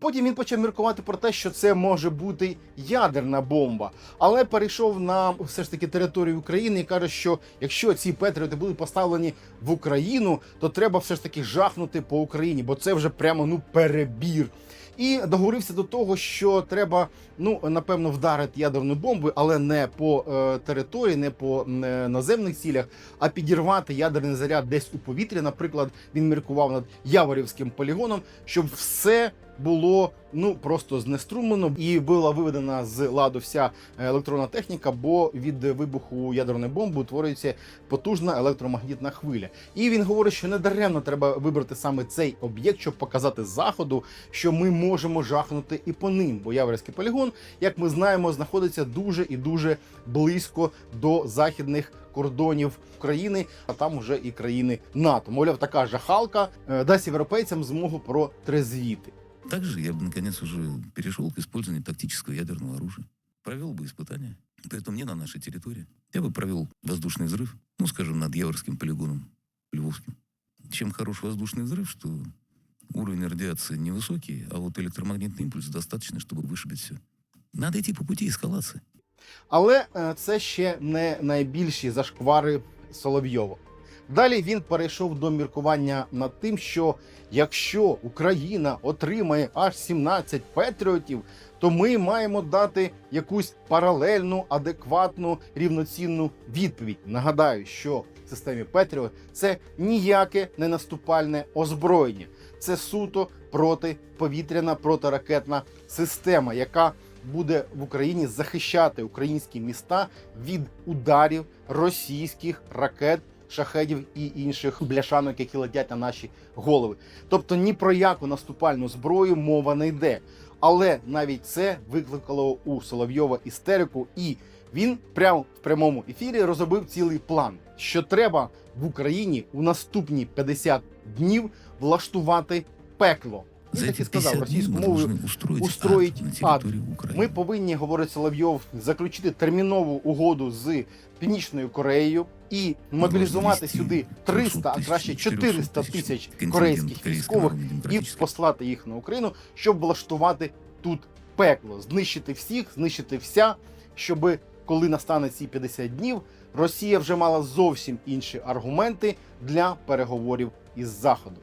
Потім він почав міркувати про те, що це може бути ядерна бомба, але перейшов на все ж таки територію України і каже, що якщо ці патріоти будуть поставлені в Україну, то треба все ж таки жахнути по Україні, бо це вже прямо ну перебір. І договорився до того, що треба ну напевно вдарити ядерну бомбу, але не по е, території, не по е, наземних цілях, а підірвати ядерний заряд десь у повітрі. Наприклад, він міркував над Яворівським полігоном, щоб все було ну просто знеструмлено і була виведена з ладу вся електронна техніка, бо від вибуху ядерної бомби утворюється потужна електромагнітна хвиля. І він говорить, що недаремно треба вибрати саме цей об'єкт, щоб показати заходу, що ми можемо жахнути і по ним. Бо Яворівський полігон, як ми знаємо, знаходиться дуже і дуже близько до західних кордонів України, а там уже і країни НАТО. Мовляв, така жахалка е, дасть європейцям змогу протрезвіти. Также я бы, наконец, уже перешел к использованию тактического ядерного оружия. Провел бы испытания. Поэтому не на нашей территории. Я бы провел воздушный взрыв, ну, скажем, над Яворским полигоном Львовским. Чем хорош воздушный взрыв, что уровень радиации невысокий, а вот электромагнитный импульс достаточно, чтобы вышибить все. Надо идти по пути эскалации. Але е, це ще не найбільші зашквари Соловйова. Далі він перейшов до міркування над тим, що якщо Україна отримає аж 17 патріотів, то ми маємо дати якусь паралельну, адекватну, рівноцінну відповідь. Нагадаю, що в системі Петріот це ніяке не наступальне озброєння, це суто протиповітряна протиракетна система, яка буде в Україні захищати українські міста від ударів російських ракет, шахедів і інших бляшанок, які летять на наші голови. Тобто ні про яку наступальну зброю мова не йде. Але навіть це викликало у Соловйова істерику, і він прямо в прямому ефірі розробив цілий план, що треба в Україні у наступні 50 днів влаштувати пекло. Він За так і эти сказав 50 дней російською мы мовою. должны устроить, устроить ад на ад. территории Украины. Ми повинні, говорить Соловйов, заключити термінову угоду з Північною Кореєю і мобілізувати сюди 300, а краще 400 тисяч корейських військових і послати їх на Україну, щоб влаштувати тут пекло, знищити всіх, знищити вся, щоб коли настане ці 50 днів, Росія вже мала зовсім інші аргументи для переговорів із Заходом.